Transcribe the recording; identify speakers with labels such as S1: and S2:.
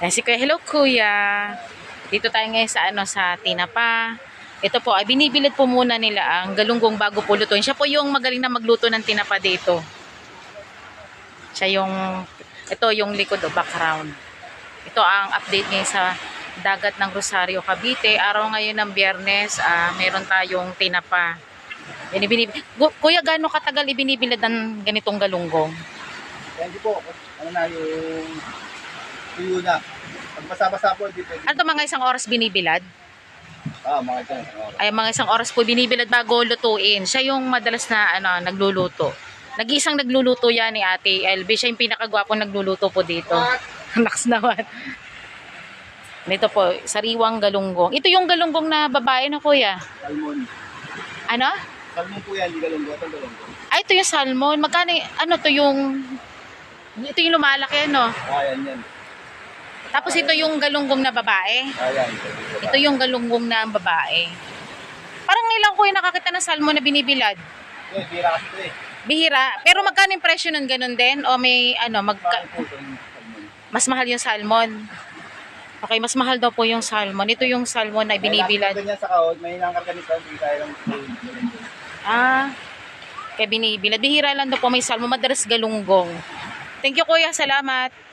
S1: Ayan si Kuya. Hello, Kuya. Dito tayo ngayon sa, ano, sa Tinapa. Ito po, ay binibilad po muna nila ang galunggong bago po lutuin. Siya po yung magaling na magluto ng tinapa dito. Siya yung, ito yung likod o background. Ito ang update ngayon sa dagat ng Rosario, Cavite. Araw ngayon ng biyernes, ah, meron tayong tinapa. Yan, Kuya, gaano katagal ibinibilad ng ganitong galunggong?
S2: Thank you po. Ano na yung tuyo na. Pag basa-basa po, hindi pwede.
S1: Ano to mga isang oras binibilad?
S2: Ah, mga ito. Oh.
S1: Ay, mga isang oras po binibilad bago lutuin. Siya yung madalas na ano, nagluluto. Nag-isang nagluluto yan ni Ate LB. Siya yung pinakagwapong nagluluto po dito. Naks naman. Nito po, sariwang galunggong. Ito yung galunggong na babae na kuya.
S2: Salmon.
S1: Ano?
S2: Salmon po yan, hindi galunggo. Ito galunggo.
S1: Ay, ito yung salmon. Magkano, ano to yung, ito yung lumalaki, no?
S2: Ah, yan yan.
S1: Tapos ito yung galunggong na babae.
S2: Ah, yan.
S1: Ito yung galunggong na babae. Parang ngayon ko yung nakakita ng salmon na binibilad.
S2: Eh, bira kasi ito eh.
S1: Bihira. Pero magkano yung presyo nun ganun din? O may ano,
S2: salmon?
S1: mas mahal yung salmon? Okay, mas mahal daw po yung salmon. Ito yung salmon na
S2: May
S1: binibilad.
S2: ganyan sa kahon, may nangkarga nito, hindi tayo lang.
S1: Ah, kaya binibilad. Bihira lang daw po may salmon. Madalas galunggong. Thank you kuya. Salamat.